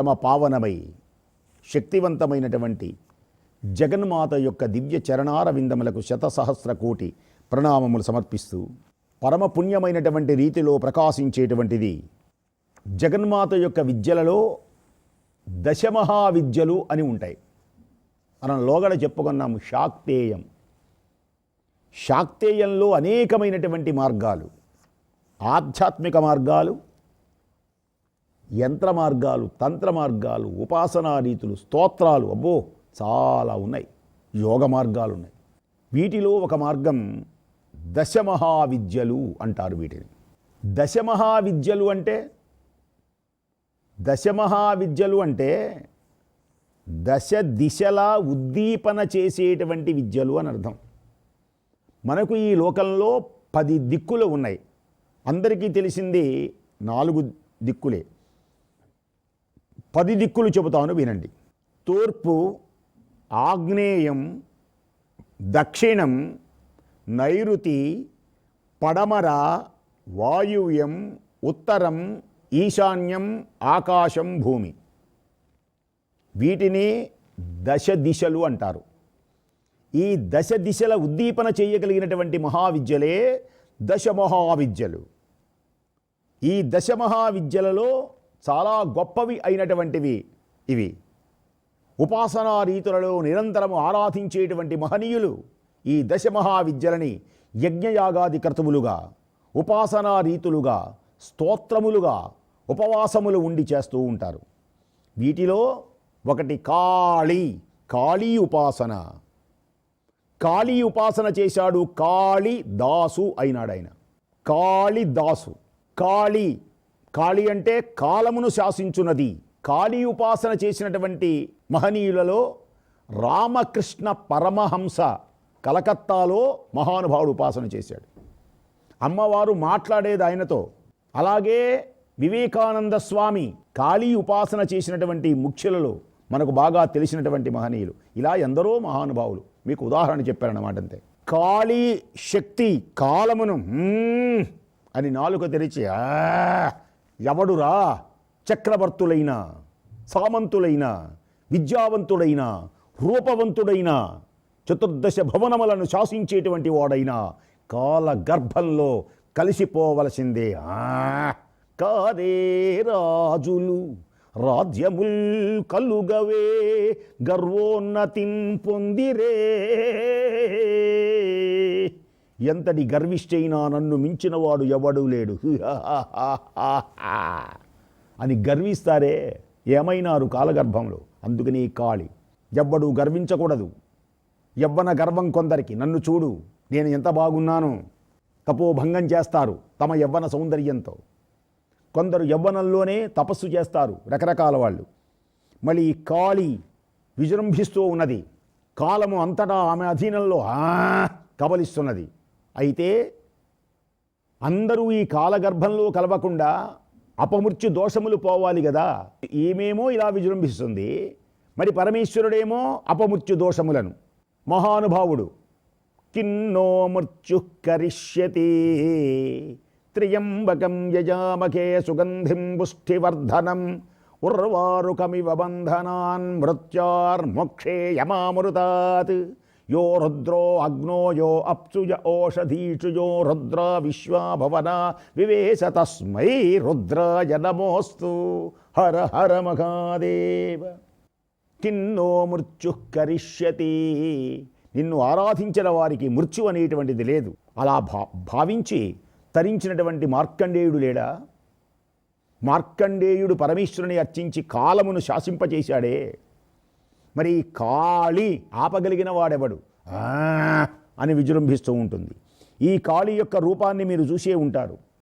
తమ పావనమై శక్తివంతమైనటువంటి జగన్మాత యొక్క దివ్య చరణార విందములకు శతసహస్ర కోటి ప్రణామములు సమర్పిస్తూ పరమ పుణ్యమైనటువంటి రీతిలో ప్రకాశించేటువంటిది జగన్మాత యొక్క విద్యలలో దశమహావిద్యలు అని ఉంటాయి. మనం లోగడ చెప్పుకున్నాము శాక్తేయం. శాక్తేయంలో అనేకమైనటువంటి మార్గాలు ఆధ్యాత్మిక మార్గాలు యంత్ర మార్గాలు తంత్ర మార్గాలు ఉపాసనా రీతులు స్తోత్రాలు అబ్బో చాలా ఉన్నాయి. యోగ మార్గాలు ఉన్నాయి. వీటిలో ఒక మార్గం దశమహావిద్యలు అంటారు వీటిని. దశమహావిద్యలు అంటే? దశమహావిద్యలు అంటే దశ దిశలా ఉద్దీపన చేసేటువంటి విద్యలు అని అర్థం. మనకు ఈ లోకంలో పది దిక్కులు ఉన్నాయి. అందరికీ తెలిసింది నాలుగు దిక్కులే. పది దిక్కులు చెబుతాను వినండి. తూర్పు ఆగ్నేయం దక్షిణం నైరుతి పడమర వాయువ్యం ఉత్తరం ఈశాన్యం ఆకాశం భూమి. వీటిని దశ దిశలు అంటారు. ఈ దశ దిశల ఉద్దీపన చేయగలిగినటువంటి మహావిద్యలే దశ మహావిద్యలు. ఈ దశ మహావిద్యలలో చాలా గొప్పవి అయినటువంటివి ఇవి. ఉపాసనా రీతులలో నిరంతరము ఆరాధించేటువంటి మహనీయులు ఈ దశ మహావిద్యలని యజ్ఞయాగాది కర్తములుగా ఉపాసనా రీతులుగా స్తోత్రములుగా ఉపవాసములు ఉండి చేస్తూ ఉంటారు. వీటిలో ఒకటి కాళీ కాళీ ఉపాసన. కాళీ ఉపాసన చేశాడు కాళి దాసు అయినాడు ఆయన కాళిదాసు కాళీ కాళి అంటే కాలమును శాసించున్నది కాళీ ఉపాసన చేసినటువంటి మహనీయులలో రామకృష్ణ పరమహంస కలకత్తాలో మహానుభావుడు ఉపాసన చేశాడు. అమ్మవారు మాట్లాడేది ఆయనతో. అలాగే వివేకానంద స్వామి కాళీ ఉపాసన చేసినటువంటి ముఖ్యులలో మనకు బాగా తెలిసినటువంటి మహనీయులు. ఇలా ఎందరో మహానుభావులు మీకు ఉదాహరణ చెప్పారన్నమాట అంతే. కాళీ శక్తి కాలమును అని నాలుక తెరిచి "ఆ, ఎవడురా? చక్రవర్తులైన సామంతులైన విద్యావంతుడైన రూపవంతుడైన చతుర్దశ భవనములను శాసించేటువంటి వాడైనా కాల గర్భంలో కలిసిపోవలసిందే. ఆ, కాదే రాజులు రాజ్యముల్ కలుగవే గర్వోన్నతిం పొందిరే. ఎంతటి గర్విష్టైనా నన్ను మించినవాడు ఎవడూ లేడు. అని గర్విస్తారే ఏమైనారు కాలగర్భంలో? అందుకని కాళి. ఎవ్వడు గర్వించకూడదు. యవ్వన గర్వం కొందరికి నన్ను చూడు నేను ఎంత బాగున్నాను? తపోభంగం చేస్తారు తమ యవ్వన సౌందర్యంతో. కొందరు యవ్వనంలోనే తపస్సు చేస్తారు రకరకాల వాళ్ళు. మళ్ళీ కాళి విజృంభిస్తూ ఉన్నది. కాలము అంతటా ఆమె అధీనంలో ఆ కబలిస్తున్నది. అయితే అందరూ ఈ కాలగర్భంలో కలవకుండా అపమృత్యు దోషములు పోవాలి కదా ఏమేమో ఇలా విజృంభిస్తుంది. మరి పరమేశ్వరుడేమో అపమృత్యు దోషములను. మహానుభావుడు కిన్నో మృత్యు కరిష్యతి. త్రియంబకం యజామకే సుగంధిం పుష్టివర్ధనం. ఉర్వారుకమివ బంధనాన్ మృత్యార్మోక్షే యమామృతాత్. యో రుద్రో అగ్నో యో అప్సుజ ఓషధీషు యో రుద్ర విశ్వాభవన వివేశ తస్మై రుద్రాయ నమోస్తు హర హర మహాదేవ కిన్నో మృత్యు కరిష్యతి నిన్ను ఆరాధించిన వారికి మృత్యు అనేటువంటిది లేదు. అలా భా భావించి తరించినటువంటి మార్కండేయుడు లేడా? మార్కండేయుడు పరమేశ్వరుని అర్చించి కాలమును శాసింపచేశాడే? మరి ఈ కాళి ఆపగలిగిన వాడెవడు? అని విజృంభిస్తూ ఉంటుంది. ఈ కాళి యొక్క రూపాన్ని మీరు చూసే ఉంటారు.